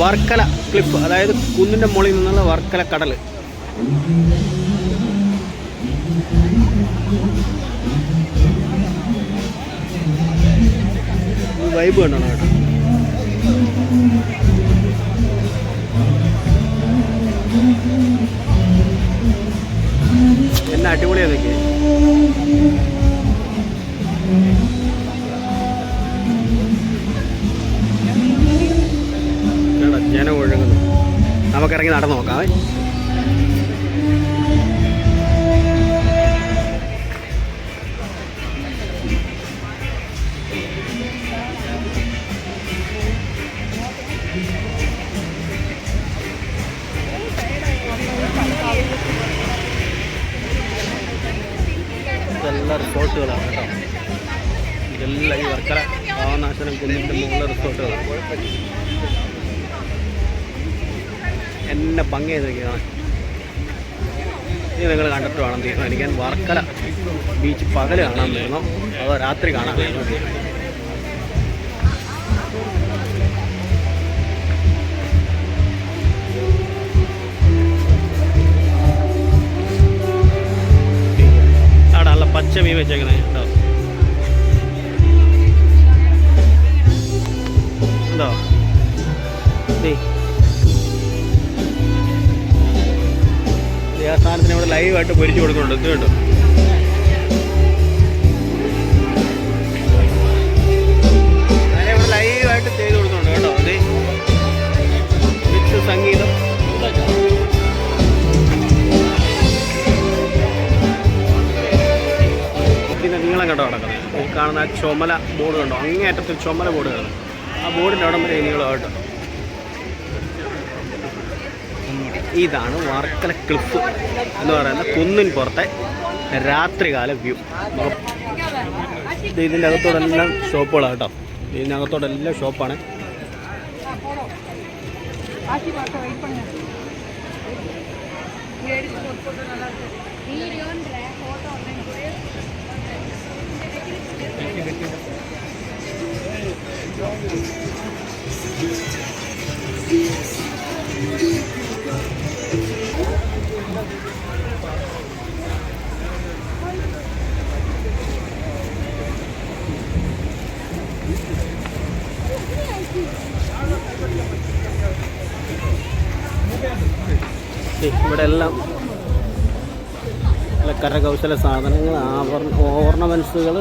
Varkala cliff അതായത് കുന്നിന്റെ മുകളിൽ നിന്നുള്ള വർക്കല കടൽ. വൈബ് കണ്ടോ കേട്ടോ എന്നെ അടിപൊളിയാണ് ഇതൊക്കെ. ജനം ഒഴുകുന്നു. നമുക്കിറങ്ങി നടന്നു നോക്കാമേ ഇതെല്ലാം റിസോർട്ടുകളാണ് കേട്ടോ. ഇതെല്ലാം ഈ വർക്കല പാവനാശനം കുന്നിന്റെ മുകളിലെ റിസോർട്ടുകളാണ്. എന്നെ ഭംഗി ചെയ്തിരിക്കുകയാണ് ഇനി നിങ്ങൾ കണ്ടിട്ട് വേണം തീരുമാനിക്കാൻ. വർക്കല ബീച്ച് പകൽ കാണാൻ വരുന്നു അതോ രാത്രി കാണാൻ വരുന്നു അവിടെ പച്ച മീൻ വെച്ചേക്കണേ. കേട്ടോ ഉണ്ടോ? ദേ. ദേ ആ സാധനത്തിന് ഇവിടെ ലൈവായിട്ട് പൊരിച്ചു കൊടുക്കുന്നുണ്ട്. ഇത് കേട്ടോ ലൈവായിട്ട് കൊടുക്കുന്നുണ്ട് കേട്ടോ. സംഗീതം. കിടക്കുന്നത് ഈ കാണുന്ന ചുമല ബോർഡ് കണ്ടോ? അങ്ങേയറ്റത്തിൽ ചുമല ബോർഡ് കാണും ആ ബോർഡിന്റെ അവിടെ വരെ നീളം കേട്ടോ. ഇതാണ് വർക്കല ക്ലിഫ് എന്ന് പറയുന്ന കുന്നിൻ പുറത്തെ രാത്രികാല വ്യൂ ഇത് ഇതിന്റെ അകത്തോടെല്ലാം ഷോപ്പുകളാണ് കേട്ടോ. ഇതിന്റെ അകത്തോടെല്ലാം ഷോപ്പാണ് ദേ ഇവിടെ എല്ലാം കരകൗശല സാധനങ്ങൾ ആഭരണ ഓർണമെൻസുകൾ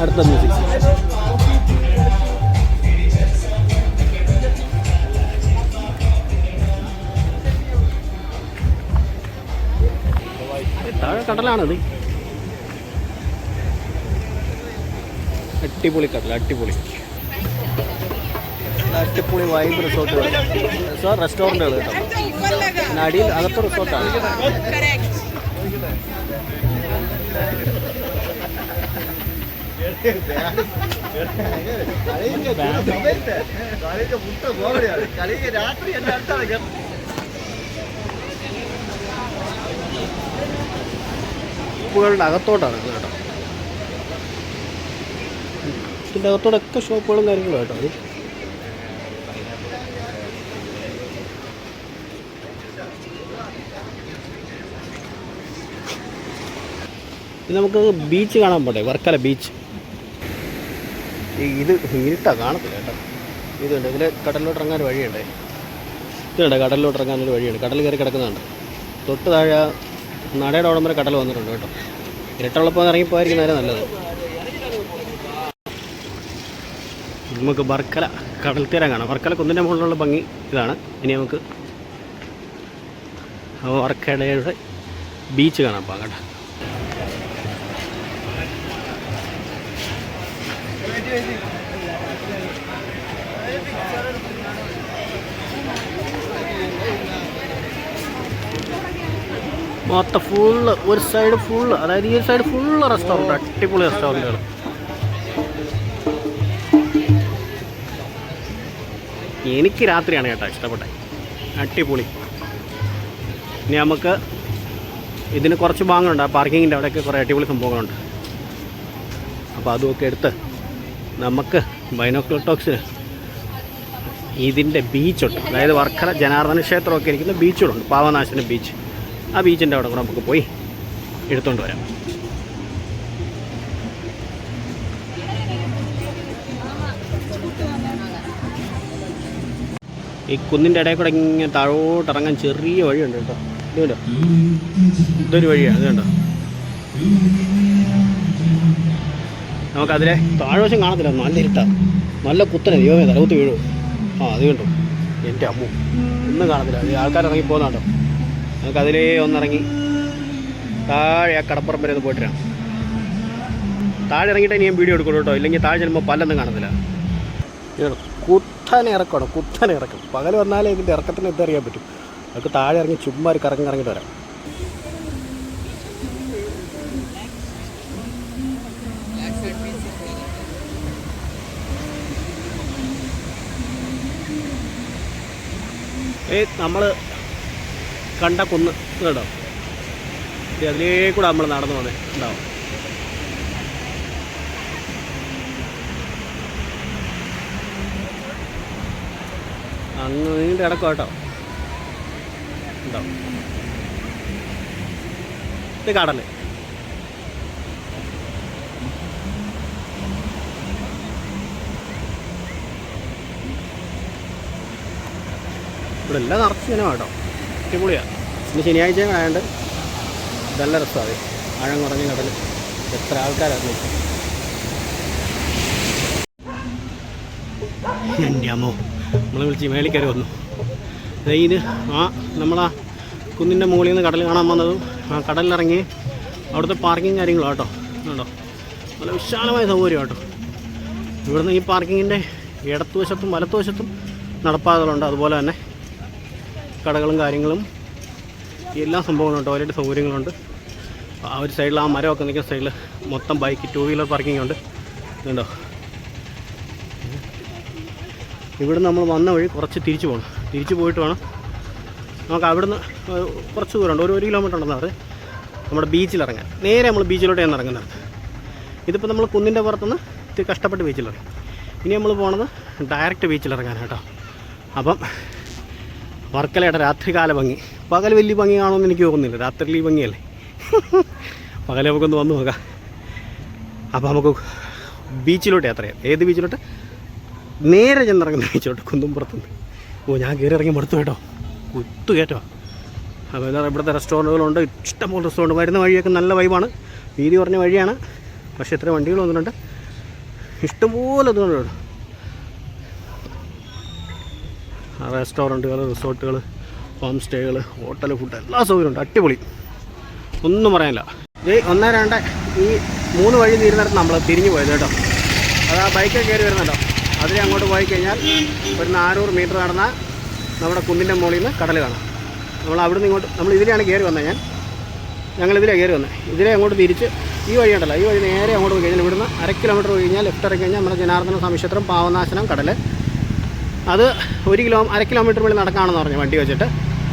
അടുത്ത മ്യൂസിക് കടലാണത് അടിപൊളി കടൽ അടിപൊളി. അടിപൊളി വൈബ് റിസോർട്ടുകൾ സാർ റെസ്റ്റോറന്റുകൾ കേട്ടോ. പിന്നെ അടിയിൽ അകത്ത് റിസോർട്ടാണ് ഷോപ്പുകളുടെ അകത്തോട്ടാണ് ഇത് കേട്ടോ. ഇതിന്റെ അകത്തോടൊക്കെ ഷോപ്പുകളും കാര്യങ്ങളും കേട്ടോ അത് ഇനി നമുക്ക് ബീച്ച് കാണാൻ പോട്ടെ വർക്കല ബീച്ച്. ഇത് ഇരുട്ടാ കാണത്തില്ല കേട്ടോ. ഇതുണ്ട് ഇതിൽ കടലിലോട്ട് ഇറങ്ങാൻ ഒരു വഴിയുണ്ട്. ഇതുണ്ട് കടലിലോട്ട് ഇറങ്ങാൻ ഒരു വഴിയുണ്ട്. കടൽ കയറി കിടക്കുന്നുണ്ട്. തൊട്ട് താഴെ നടയുടെ അവിടം വരെ കടൽ വന്നിട്ടുണ്ട് കേട്ടോ. ഇരട്ടുള്ളപ്പോൾ ഇറങ്ങിപ്പോയിരിക്കുന്നതായിരുന്നു നല്ലത്. നമുക്ക് വർക്കല കടൽ തീരം കാണാം. വർക്കല കുന്നിന്റെ മുകളിലുള്ള ഭംഗി ഇതാണ്. ഇനി നമുക്ക് വർക്കലയുടെ ബീച്ച് കാണാം പോകാം കേട്ടോ. മൊത്തം ഫുള്ള് ഒരു സൈഡ് ഫുള്ള് അതായത് ഈ ഒരു സൈഡ് ഫുള്ള് റെസ്റ്റോറന്റ് അടിപൊളി റെസ്റ്റോറന്റുകൾ എനിക്ക് രാത്രിയാണ് കേട്ടോ ഇഷ്ടപ്പെട്ട അടിപൊളി. ഇനി നമുക്ക് ഇതിന് കുറച്ച് ഭാഗങ്ങളുണ്ട്. ആ പാർക്കിങ്ങിന്റെ അവിടെയൊക്കെ കുറേ അടിപൊളി സംഭവങ്ങളുണ്ട്. അപ്പോൾ അതുമൊക്കെ എടുത്ത് നമുക്ക് ബൈനോക്കുലർ ടോക്സിന് ഇതിന്റെ ബീച്ചുണ്ട് അതായത് വർക്കല ജനാർദ്ദന ക്ഷേത്രമൊക്കെ ഇരിക്കുന്ന ബീച്ചുകളുണ്ട് പാവനാശിന്റെ ബീച്ച് ആ ബീച്ചിന്റെ അവിടെ കൂടെ നമുക്ക് പോയി എടുത്തുകൊണ്ട് വരാം. ഈ കുന്നിന്റെ ഇടയിൽ കൂടെ ഇങ്ങനെ താഴോട്ട് ഇറങ്ങാൻ ചെറിയ വഴിയുണ്ട് കേട്ടോ. ഇത് കണ്ടോ? ഇതൊരു വഴിയാണ് ഇത് കണ്ടോ? നമുക്കതിലെ താഴ്വശം കാണത്തില്ല നല്ല ഇരുട്ടാ. നല്ല കുത്തനെ ദൈവമേ തലകുത്തി വീഴും. ആ അത് കണ്ടു? എന്റെ അമ്മു. ഒന്നും കാണത്തില്ല. ആൾക്കാരിറങ്ങി പോകുന്നുണ്ടോ നമുക്കതിലേ ഒന്നിറങ്ങി. താഴെ ആ കടപ്പുറം വരെ ഒന്ന് പോയിട്ട് താഴെ ഇറങ്ങിയിട്ട് ഇനിയും വീഡിയോ എടുക്കുള്ളൂ കേട്ടോ. ഇല്ലെങ്കിൽ താഴെ ചെല്ലുമ്പോൾ പല്ലൊന്നും കാണത്തില്ല. കുത്തനെ ഇറക്കണം കുത്തനെ ഇറക്കും. പകൽ വന്നാലേ ഇതിന്റെ ഇറക്കത്തിന് എന്തറിയാൻ പറ്റും. നമുക്ക് താഴെ ഇറങ്ങി ചുമ്മാ ഒരു കറങ്ങി ഇറങ്ങിയിട്ട് വരാം. ഏ നമ്മൾ കണ്ട കുന്ന് കേട്ടോ അതിലേ കൂടെ നമ്മൾ നടന്നു പോന്നെ ഉണ്ടാവും അങ്ങ് നീണ്ട കിടക്കും കേട്ടോ. ഉണ്ടാവും ഇത് കടൽ. ഇവിടെ എല്ലാം നിറച്ച് ഇങ്ങനെ കേട്ടോ അടിപൊളിയാണ് ഇന്ന് ശനിയാഴ്ച ആയതുകൊണ്ട് നല്ല രസമാണ് ആഴം കുറഞ്ഞ കടൽ. എത്ര ആൾക്കാരാണ് എന്റെ അമ്മോ. നമ്മൾ വിളിച്ച് മേളിൽ കയറി വന്നു. ദേ ഇത് ആ നമ്മളാ കുന്നിന്റെ മുകളിൽ നിന്ന് കടൽ കാണാൻ വന്നതും ആ കടലിലിറങ്ങി അവിടുത്തെ പാർക്കിങ് കാര്യങ്ങളും കേട്ടോ. ഉണ്ടോ നല്ല വിശാലമായ സൗകര്യം കേട്ടോ ഇവിടുന്ന് ഈ പാർക്കിങ്ങിന്റെ ഇടത്തുവശത്തും വലത്തുവശത്തും നടപ്പാതകളുണ്ട്. അതുപോലെ തന്നെ കടകളും കാര്യങ്ങളും എല്ലാ സംഭവങ്ങളും ടോയ്ലറ്റ് സൗകര്യങ്ങളുണ്ട്. ആ ഒരു സൈഡിൽ ആ മരമൊക്കെ നിൽക്കുന്ന സൈഡിൽ മൊത്തം ബൈക്ക് ടു വീലർ പാർക്കിംഗ് ഉണ്ട്. ഇതുണ്ടോ? ഇവിടെ നമ്മൾ വന്ന വഴി കുറച്ച് തിരിച്ചു പോകണം തിരിച്ചു പോയിട്ട് വേണം. നമുക്ക് അവിടുന്ന് കുറച്ച് ദൂരമുണ്ട്. ഒരു ഒരു കിലോമീറ്റർ ഉണ്ടെന്ന് പറഞ്ഞ്. നമ്മുടെ ബീച്ചിൽ ഇറങ്ങാൻ. നേരെ നമ്മൾ ബീച്ചിലോട്ട് ഞാൻ ഇറങ്ങുന്നത്. ഇതിപ്പോൾ നമ്മൾ കുന്നിന്റെ പുറത്തുനിന്ന് ഇത്തിരി കഷ്ടപ്പെട്ട് ബീച്ചിലിറങ്ങി ഇനി നമ്മൾ പോണത് ഡയറക്റ്റ് ബീച്ചിലിറങ്ങാനാണ് കേട്ടോ. അപ്പം വർക്കലയുടെ രാത്രികാല ഭംഗി. പകൽ വലിയ ഭംഗി കാണുമെന്ന് എനിക്ക് തോന്നുന്നില്ല. രാത്രി ഭംഗിയല്ലേ? പകൽ നമുക്കൊന്ന് വന്നു നോക്കാം. അപ്പോൾ നമുക്ക് ബീച്ചിലോട്ട് യാത്ര ചെയ്യാം. ഏത് ബീച്ചിലോട്ട്? നേരെ ചെന്നിറങ്ങുന്ന ബീച്ചിലോട്ട് കുന്നുംപുറത്തുനിന്ന്. ഓ ഞാൻ കയറി ഇറങ്ങി മടുത്തു കേട്ടോ. കുത്തു കേട്ടോ. അപ്പോൾ എന്താ ഇവിടുത്തെ റെസ്റ്റോറന്റുകളുണ്ട് ഇഷ്ടംപോലെ റെസ്റ്റോറന്റ് വരുന്ന വഴിയൊക്കെ നല്ല വൈബാണ് വീതി കുറഞ്ഞ വഴിയാണ്. പക്ഷേ ഇത്ര വണ്ടികൾ വന്നിട്ടുണ്ട്. ഇഷ്ടംപോലെ ഇതുകൊണ്ട് റെസ്റ്റോറന്റുകൾ റിസോർട്ടുകൾ ഹോം സ്റ്റേകൾ ഹോട്ടൽ ഫുഡ് എല്ലാ സൗകര്യമുണ്ട്. അടിപൊളി. ഒന്നും പറയാനില്ല. ഇത് ഒന്നേ രണ്ട്. ഈ മൂന്ന് വഴി തീരുന്നിടത്ത് നമ്മൾ തിരിഞ്ഞു പോയത് കേട്ടോ. അത് ആ ബൈക്കൊക്കെ കയറി വരുന്നുണ്ടോ? അതിലെ അങ്ങോട്ട് പോയി കഴിഞ്ഞാൽ ഒരു നാനൂറ് മീറ്റർ നടന്നാൽ നമ്മുടെ കുന്നിന്റെ മുകളിൽ നിന്ന് കടൽ കാണാം. നമ്മൾ അവിടെ നിന്ന് ഇങ്ങോട്ട് നമ്മൾ ഇതിലെയാണ് കയറി വന്നത് ഞാൻ. ഞങ്ങൾ ഇതിലേ കയറി വന്നത് ഇതിലെ അങ്ങോട്ട് തിരിച്ച് ഈ വഴി ഉണ്ടല്ലോ. ഈ വഴി നേരെ അങ്ങോട്ട് പോയി കഴിഞ്ഞാൽ ഇവിടുന്ന് അര കിലോമീറ്റർ പോയി കഴിഞ്ഞാൽ ലെഫ്റ്റ് ഇറങ്ങി കഴിഞ്ഞാൽ നമ്മുടെ ജനാർദ്ദന സമക്ഷേത്രം പാവനാശനം കടൽ അത് ഒരു കിലോ അര കിലോമീറ്റർ വേണ്ടി നടക്കാണെന്ന് പറഞ്ഞു വണ്ടി വെച്ചിട്ട്.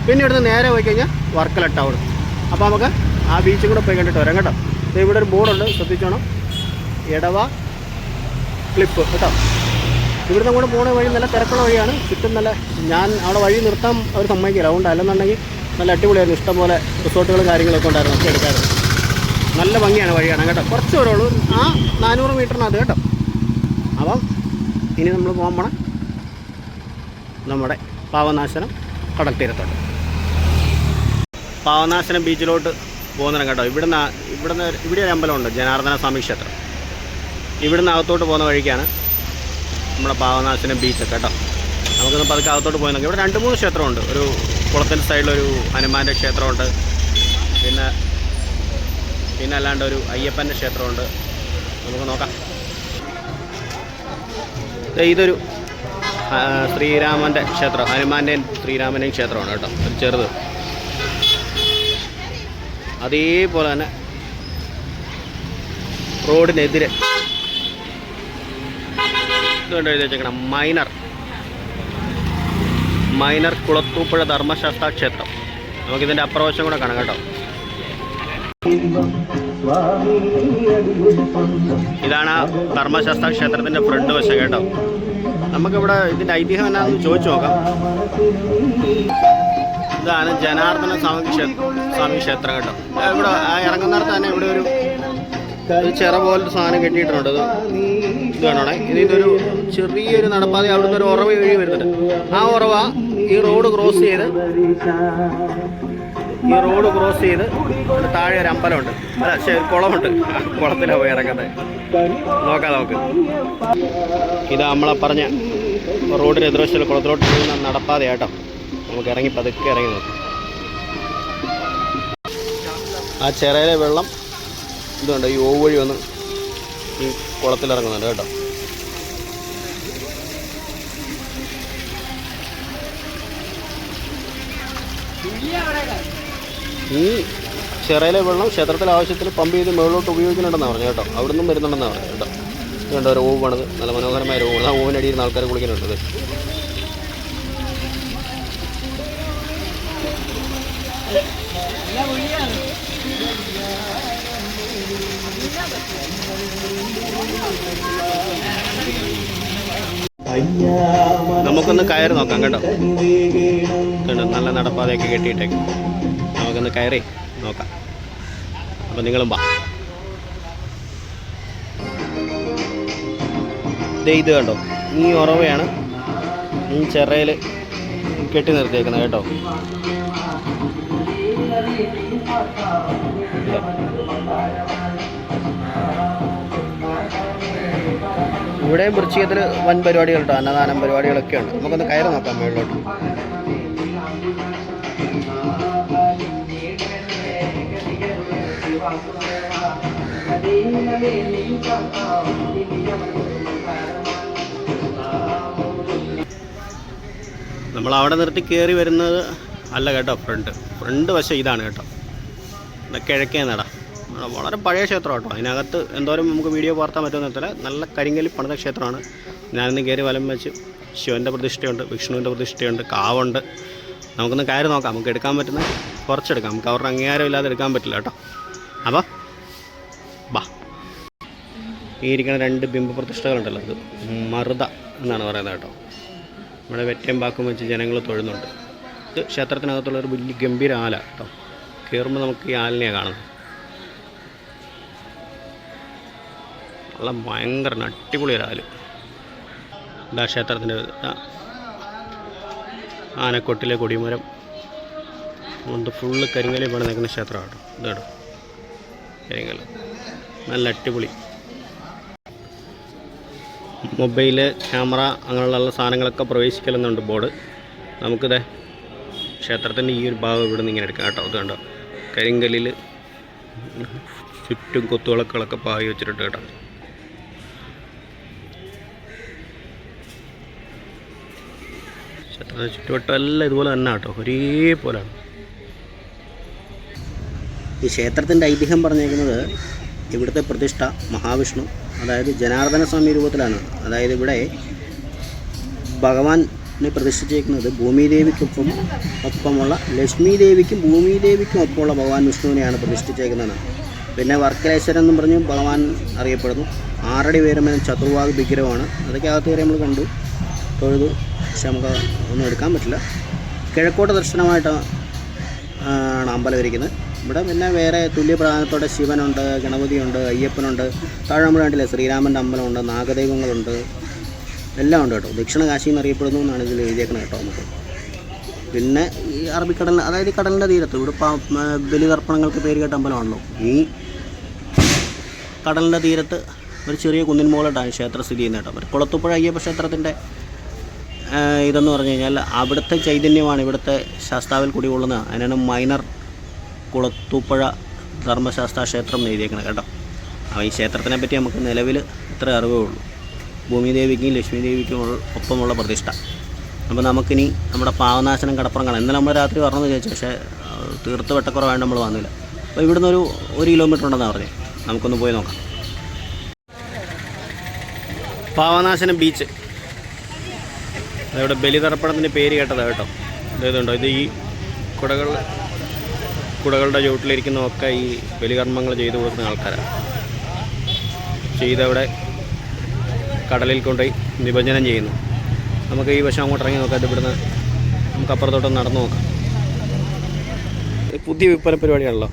പിന്നെ ഇവിടുന്ന് നേരെ പോയി കഴിഞ്ഞാൽ വർക്കല ടൗൺ അപ്പോൾ നമുക്ക് ആ ബീച്ചും കൂടെ പോയി കണ്ടിട്ട് വരാം കേട്ടോ. ഇവിടെ ഒരു ബോർഡുണ്ട് ശ്രദ്ധിച്ചോണം. ഇടവ ക്ലിപ്പ് കേട്ടോ. ഇവിടുന്ന് അങ്ങോട്ട് പോണ വഴി നല്ല തിരക്കുള്ള വഴിയാണ്. ചുറ്റും നല്ല ഞാൻ അവിടെ വഴി നിർത്താൻ അവർ സമ്മതിക്കില്ല. അതുകൊണ്ട് അല്ലെന്നുണ്ടെങ്കിൽ നല്ല അടിപൊളിയായിരുന്നു. ഇഷ്ടംപോലെ റിസോർട്ടുകളും കാര്യങ്ങളൊക്കെ ഉണ്ടായിരുന്നു ഒക്കെ എടുക്കാറ് നല്ല ഭംഗിയാണ് വഴിയാണ് കേട്ടോ. കുറച്ച് ദൂരമുള്ളൂ ആ നാനൂറ് മീറ്ററിനകത്ത് കേട്ടോ. അപ്പം ഇനി നമ്മൾ പോകാൻ പോണ. നമ്മുടെ പാവനാശനം കടൽ തീരത്തോട്ട് പാവനാശനം ബീച്ചിലോട്ട് പോകുന്നതിനെ കേട്ടോ. ഇവിടുന്ന് ഇവിടുന്ന് ഇവിടെ ഒരു അമ്പലമുണ്ട് ജനാർദ്ദന സ്വാമി ക്ഷേത്രം. ഇവിടുന്ന് അകത്തോട്ട് പോകുന്ന വഴിക്കാണ് നമ്മുടെ പാവനാശനം ബീച്ച് കേട്ടോ. നമുക്കൊന്ന് പതുക്കെ അകത്തോട്ട് പോയി നോക്കാം. ഇവിടെ രണ്ട് മൂന്ന് ക്ഷേത്രമുണ്ട്. ഒരു കുളത്തിന്റെ സൈഡിലൊരു ഹനുമാന്റെ ക്ഷേത്രമുണ്ട്. പിന്നെ പിന്നെ അല്ലാണ്ട് ഒരു അയ്യപ്പന്റെ ക്ഷേത്രമുണ്ട്. നമുക്ക് നോക്കാം. ഇതൊരു ശ്രീരാമന്റെ ക്ഷേത്രം ഹനുമാന്റെയും ശ്രീരാമന്റെയും ക്ഷേത്രമാണ് കേട്ടോ ഒരു ചെറുത്. അതേപോലെ തന്നെ റോഡിനെതിരെ ഇതുകൊണ്ട് മൈനർ. മൈനർ കുളത്തൂപ്പുഴ ധർമ്മശാസ്ത്ര ക്ഷേത്രം. നമുക്കിതിന്റെ അപ്രവശം കൂടെ കാണാം കേട്ടോ. ഇതാണ് ധർമ്മശാസ്ത്ര ക്ഷേത്രത്തിന്റെ ഫ്രണ്ട് വശം കേട്ടോ. നമുക്കിവിടെ ഇതിന്റെ ഐതിഹ്യം എന്നാന്ന് ചോദിച്ചു നോക്കാം. ഇതാണ് ജനാർദ്ദന സ്വാമി സ്വാമി ക്ഷേത്രം കേട്ടോ. ഇവിടെ ഇറങ്ങുന്നിടത്ത് തന്നെ ഇവിടെ ഒരു ഒരു ചിറ പോലൊരു സാധനം കെട്ടിയിട്ടുണ്ട്. ഇത് ഇതിനൊരു വേണോടെ ഇതൊരു ചെറിയൊരു നടപ്പാത അവിടുന്ന് ഒരു ഉറവ വഴി വരുന്നുണ്ട്. ആ ഉറവ ഈ റോഡ് ക്രോസ് ചെയ്ത് ഈ റോഡ് ക്രോസ് ചെയ്ത് താഴെ ഒരു അമ്പലമുണ്ട്. അല്ല ശരി കുളമുണ്ട്. കുളത്തിലാണ് പോയി ഇറങ്ങുന്നത്. നോക്കാം നമുക്ക്. ഇത് നമ്മളെ പറഞ്ഞ റോഡിന് എതിർവശത്തുള്ള കുളത്തിലോട്ട് പോകുന്ന നടപ്പാതെ കേട്ടോ നമുക്ക് ഇറങ്ങി പതുക്കെ ഇറങ്ങി നോക്കാം. ആ ചിറയിലെ വെള്ളം ഇതുണ്ട്. ഈ ഓവഴി ഒന്ന് ഈ കുളത്തിലിറങ്ങുന്നുണ്ട് കേട്ടോ. ഈ ചെറയിലെ വെള്ളം ക്ഷേത്രത്തിലെ ആവശ്യത്തിൽ പമ്പ് ചെയ്ത് മുകളിലോട്ട് ഉപയോഗിക്കുന്നുണ്ടെന്നാണ് പറഞ്ഞു കേട്ടോ. അവിടെ നിന്നും വരുന്നുണ്ടെന്നാണ് പറഞ്ഞു കേട്ടോ കണ്ടോ ഒരു ഓവ് പണിത് നല്ല മനോഹരമായ ഒരു ഓവ് ആ ഓവിനടിയിൽ നിന്ന് ആൾക്കാർ കുളിക്കുന്നുണ്ട് ഇത്. നമുക്കൊന്ന് കയറി നോക്കാം കേട്ടോ. കേട്ടോ നല്ല നടപ്പാതയൊക്കെ കെട്ടിയിട്ടേക്ക് നമുക്കൊന്ന് കയറി നോക്കാം. അപ്പം നിങ്ങളും വാ. ഇത് കണ്ടോ ഈ ഉറവയാണ് ഈ ചെറയിൽ കെട്ടി നിർത്തിയേക്കുന്നത് കേട്ടോ. ഇതാ. ഇവിടെയും വൃശ്ചികത്തിൽ വൻ പരിപാടികൾ കേട്ടോ അന്നദാനം പരിപാടികളൊക്കെ ഉണ്ട് നമുക്കൊന്ന് കയറി നോക്കാം മുകളിലോട്ട് നമ്മൾ അവിടെ നിർത്തി കയറി വരുന്നത് അല്ല കേട്ടോ ഫ്രണ്ട്. ഫ്രണ്ട് വശം ഇതാണ് കേട്ടോ. ഇവിടെ കിഴക്കേ നട. ഇവിടെ വളരെ പഴയ ക്ഷേത്രം കേട്ടോ അതിനകത്ത് എന്തോരം നമുക്ക് വീഡിയോ പകർത്താൻ പറ്റുമെന്നത്ര നല്ല കരിങ്കലി പണിത ക്ഷേത്രമാണ്. ഞാനിന്ന് കയറി വലം വെച്ച് ശിവന്റെ പ്രതിഷ്ഠയുണ്ട് വിഷ്ണുവിന്റെ പ്രതിഷ്ഠയുണ്ട് കാവുണ്ട്. നമുക്കൊന്ന് കയറി നോക്കാം. നമുക്ക് എടുക്കാൻ പറ്റുന്ന കുറച്ചെടുക്കാം. നമുക്ക് അവരുടെ അംഗീകാരം ഇല്ലാതെ എടുക്കാൻ പറ്റില്ല കേട്ടോ. അപ്പോൾ ബാ. ഈ ഇരിക്കുന്ന രണ്ട് ബിംബ പ്രതിഷ്ഠകളുണ്ടല്ലോ അത് മറുത എന്നാണ് പറയുന്നത് കേട്ടോ. നമ്മുടെ വെറ്റയും പാക്കും വെച്ച് ജനങ്ങൾ തൊഴുന്നുണ്ട്. ഇത് ക്ഷേത്രത്തിനകത്തുള്ള ഒരു വലിയ ഗംഭീര ആല കേട്ടോ. കയറുമ്പോൾ നമുക്ക് ഈ ആലിനെയാണ് കാണുന്നത്. നല്ല ഭയങ്കര അടിപൊളി ഒരു ആൽ. ഇതാ ക്ഷേത്രത്തിന്റെ ആനക്കൊട്ടിലെ കൊടിമരം. അതുകൊണ്ട് ഫുള്ള് കരിങ്കലി പണി നിൽക്കുന്ന ക്ഷേത്രമാണ് കേട്ടോ. ഇത് കേട്ടോ കരിങ്കൽ നല്ല അടിപൊളി. മൊബൈൽ ക്യാമറ അങ്ങനെയുള്ള സാധനങ്ങളൊക്കെ പ്രവേശിക്കലെന്നുണ്ട് ബോർഡ്. നമുക്കിത് ക്ഷേത്രത്തിന്റെ ഈ ഒരു ഭാഗം ഇവിടെ നിന്ന് ഇങ്ങനെ എടുക്കാം കേട്ടോ. ഇത് കണ്ടോ? കരിങ്കല്ലിൽ ചുറ്റും കൊത്തുവിളക്കുകളൊക്കെ പാകി വെച്ചിട്ടുണ്ട് കേട്ടോ. ക്ഷേത്രത്തിന്റെ ചുറ്റുവട്ടം എല്ലാം ഇതുപോലെ തന്നെ കേട്ടോ. ഒരേപോലെയാണ് ഈ ക്ഷേത്രത്തിന്റെ ഐതിഹ്യം പറഞ്ഞേക്കുന്നത് ഇവിടുത്തെ പ്രതിഷ്ഠ മഹാവിഷ്ണു അതായത് ജനാർദ്ദന സ്വാമി രൂപത്തിലാണ്. അതായത് ഇവിടെ ഭഗവാനെ പ്രതിഷ്ഠിച്ചേക്കുന്നത് ഭൂമിദേവിക്കൊപ്പം ഒപ്പമുള്ള ലക്ഷ്മി ദേവിക്കും ഭൂമിദേവിക്കും ഒപ്പമുള്ള ഭഗവാൻ വിഷ്ണുവിനെയാണ് പ്രതിഷ്ഠിച്ചേക്കുന്നത്. പിന്നെ വർക്കലേശ്വരൻ എന്നും പറഞ്ഞ് ഭഗവാൻ അറിയപ്പെടുന്നു. ആറടി ഉയരമെന്ന ചതുർവാഗ് വിഗ്രഹമാണ്. അതൊക്കെ അകത്ത് വരെ നമ്മൾ കണ്ടു. തൊഴുതു. പക്ഷെ നമുക്ക് ഒന്നും എടുക്കാൻ പറ്റില്ല. കിഴക്കോട്ട് ദർശനമായിട്ട് ആണ് അമ്പലം ഇരിക്കുന്നത് ഇവിടെ പിന്നെ വേറെ തുല്യ പ്രാധാന്യത്തോടെ ശിവനുണ്ട് ഗണപതിയുണ്ട് അയ്യപ്പനുണ്ട്. താഴെ നമ്മൾ കണ്ടില്ലേ ശ്രീരാമന്റെ അമ്പലമുണ്ട് നാഗദൈവങ്ങളുണ്ട്. എല്ലാം ഉണ്ട് കേട്ടോ. ദക്ഷിണ കാശി എന്നറിയപ്പെടുന്നു എന്നാണ് ഇതിൽ എഴുതിയേക്കുന്നത് കേട്ടോ നമുക്ക്. പിന്നെ ഈ അറബിക്കടലിൽ അതായത് കടലിന്റെ തീരത്ത് ഇവിടെ ബലിതർപ്പണങ്ങൾക്ക് പേര് കേട്ട അമ്പലമാണല്ലോ. ഈ കടലിന്റെ തീരത്ത് ഒരു ചെറിയ കുന്നിൻ മുകളിലാണ് ക്ഷേത്രം സ്ഥിതി ചെയ്യുന്നത് കേട്ടോ. കുളത്തുപ്പുഴ അയ്യപ്പ ക്ഷേത്രത്തിന്റെ ഇതെന്ന് പറഞ്ഞു കഴിഞ്ഞാൽ അവിടുത്തെ ചൈതന്യമാണ് ഇവിടുത്തെ ശാസ്താവിൽ കുടികൊള്ളുന്നത് അതിനാണ് മൈനർ കുളത്തൂപ്പുഴ ധർമ്മശാസ്ത്ര ക്ഷേത്രം എഴുതിയേക്കണം കേട്ടോ. അപ്പോൾ ഈ ക്ഷേത്രത്തിനെ പറ്റി നമുക്ക് നിലവിൽ ഇത്ര അറിവേ ഉള്ളൂ. ഭൂമിദേവിക്കും ലക്ഷ്മി ദേവിക്കും ഒപ്പമുള്ള പ്രതിഷ്ഠ. അപ്പോൾ നമുക്കിനി നമ്മുടെ പാവനാശനം കടപ്പുറം കാണാം. ഇന്നലെ നമ്മൾ രാത്രി പറഞ്ഞെന്ന് ചോദിച്ചു പക്ഷേ തീർത്ത് വെട്ടക്കുറവായിട്ട് നമ്മൾ വന്നില്ല. അപ്പോൾ ഇവിടുന്ന് ഒരു ഒരു കിലോമീറ്റർ ഉണ്ടെന്നാണ് പറഞ്ഞത് നമുക്കൊന്ന് പോയി നോക്കാം. പാവനാശനം ബീച്ച്. ഇവിടെ ബലിതർപ്പണത്തിന്റെ പേര് കേട്ടതാണ് കേട്ടോ. ഇതുണ്ടോ? ഇത് ഈ കുടകൾ കുടകളുടെ ചുവട്ടിലിരിക്കുന്നതൊക്കെ ഈ ബലികർമ്മങ്ങൾ ചെയ്തു കൊടുക്കുന്ന ആൾക്കാരാണ് ചെയ്തവിടെ കടലിൽ കൊണ്ടുപോയി നിമജ്ജനം ചെയ്യുന്നു. നമുക്ക് ഈ വശം അങ്ങോട്ട് ഇറങ്ങി നോക്കാം. ഇവിടുന്ന് നമുക്ക് അപ്പുറത്തോട്ട് നടന്നു നോക്കാം. പുതിയ വിൽപ്പന പരിപാടിയാണല്ലോ.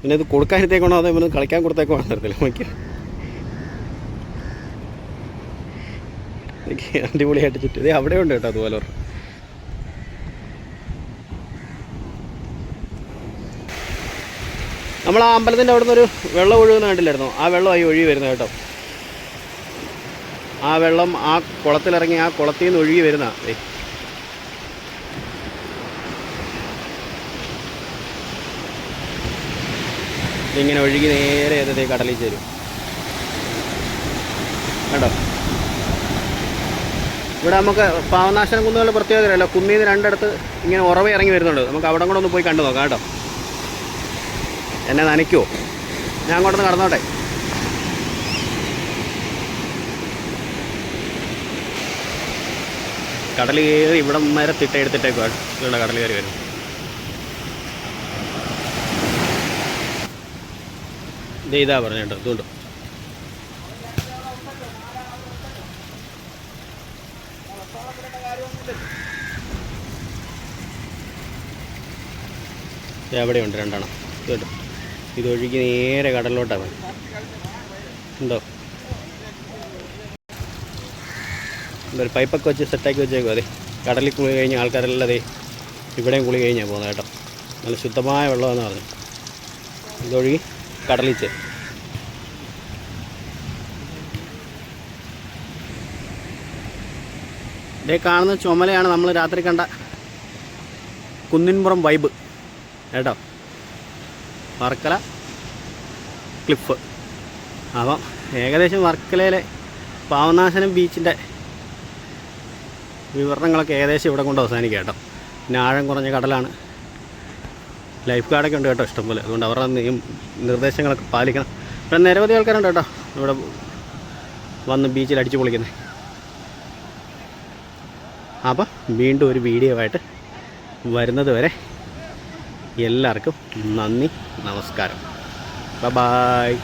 പിന്നെ ഇത് കൊടുക്കാനത്തേക്കാണോ അതോ ഇവന് കളിക്കാൻ കൊടുത്തേക്കോ അറിയത്തില്ല. നോക്കി അടിപൊളിയായിട്ട് ചുറ്റും. അവിടെ ഉണ്ട് കേട്ടോ അതുപോലെ. നമ്മൾ ആ അമ്പലത്തിന്റെ അവിടെ നിന്നൊരു വെള്ളം ഒഴുകുന്ന കണ്ടില്ലായിരുന്നു? ആ വെള്ളമായി ഒഴുകി വരുന്നത് കേട്ടോ. ആ വെള്ളം ആ കുളത്തിലിറങ്ങി ആ കുളത്തിൽ നിന്ന് ഒഴുകി വരുന്ന. ഇങ്ങനെ ഒഴുകി നേരെ ഏതേ കടലിൽ ചേരും കേട്ടോ ഇവിടെ നമുക്ക് പാവനാശനം കുന്നുകളുടെ പ്രത്യേകതയല്ല. കുന്നിൽ നിന്ന് രണ്ടിടത്ത് ഇങ്ങനെ ഉറവ ഇറങ്ങി വരുന്നുണ്ട്. നമുക്ക് അവിടെ കൂടെ ഒന്ന് പോയി കണ്ടു നോക്കാം കേട്ടോ. എന്നെ നനയ്ക്കുമോ ഞാൻ അങ്ങോട്ടൊന്ന് കടന്നോട്ടെ. കടൽ കയറി ഇവിടെ വരെ തിട്ട എടുത്തിട്ടേക്കോ ഇവിടെ കടൽ കയറി വരും. ഇതാ പറഞ്ഞു കേട്ടോ. ഇതുകൊണ്ട് ഇത് അവിടെയുണ്ട് രണ്ടെണ്ണം. ഇതുണ്ട്. ഇതൊഴുകി നേരെ കടലിലോട്ടാണ്. ഉണ്ടോ? ഒരു പൈപ്പൊക്കെ വെച്ച് സെറ്റാക്കി വെച്ചേക്കും അതെ കടലിൽ കുളി കഴിഞ്ഞ ആൾക്കാരെല്ലാം അതെ ഇവിടെയും കുളി കഴിഞ്ഞാൽ പോകുന്നത് കേട്ടോ. നല്ല ശുദ്ധമായ വെള്ളമെന്ന് പറഞ്ഞു ഇതൊഴുകി കടലിൽ ചേ ഇതേ കാണുന്ന ചുമലയാണ് നമ്മൾ രാത്രി കണ്ട കുന്നിൻപുറം വൈബ്. കേട്ടോ വർക്കല ക്ലിഫ് അപ്പം ഏകദേശം വർക്കലയിലെ പാവനാശനം ബീച്ചിന്റെ വിവരണങ്ങളൊക്കെ ഏകദേശം ഇവിടെ കൊണ്ട് അവസാനിക്കുക കേട്ടോ. പിന്നെ ആഴം കുറഞ്ഞ കടലാണ്. ലൈഫ് ഗാർഡൊക്കെ ഉണ്ട് കേട്ടോ ഇഷ്ടംപോലെ. അതുകൊണ്ട് അവരുടെ നിർദ്ദേശങ്ങളൊക്കെ പാലിക്കണം. ഇവിടെ നിരവധി ആൾക്കാരുണ്ട് കേട്ടോ ഇവിടെ വന്ന് ബീച്ചിൽ അടിച്ചു പൊളിക്കുന്നത്. അപ്പം വീണ്ടും ഒരു വീഡിയോ ആയിട്ട് വരുന്നത് വരെ എല്ലാവർക്കും നന്ദി നമസ്കാരം. ബ ബായ്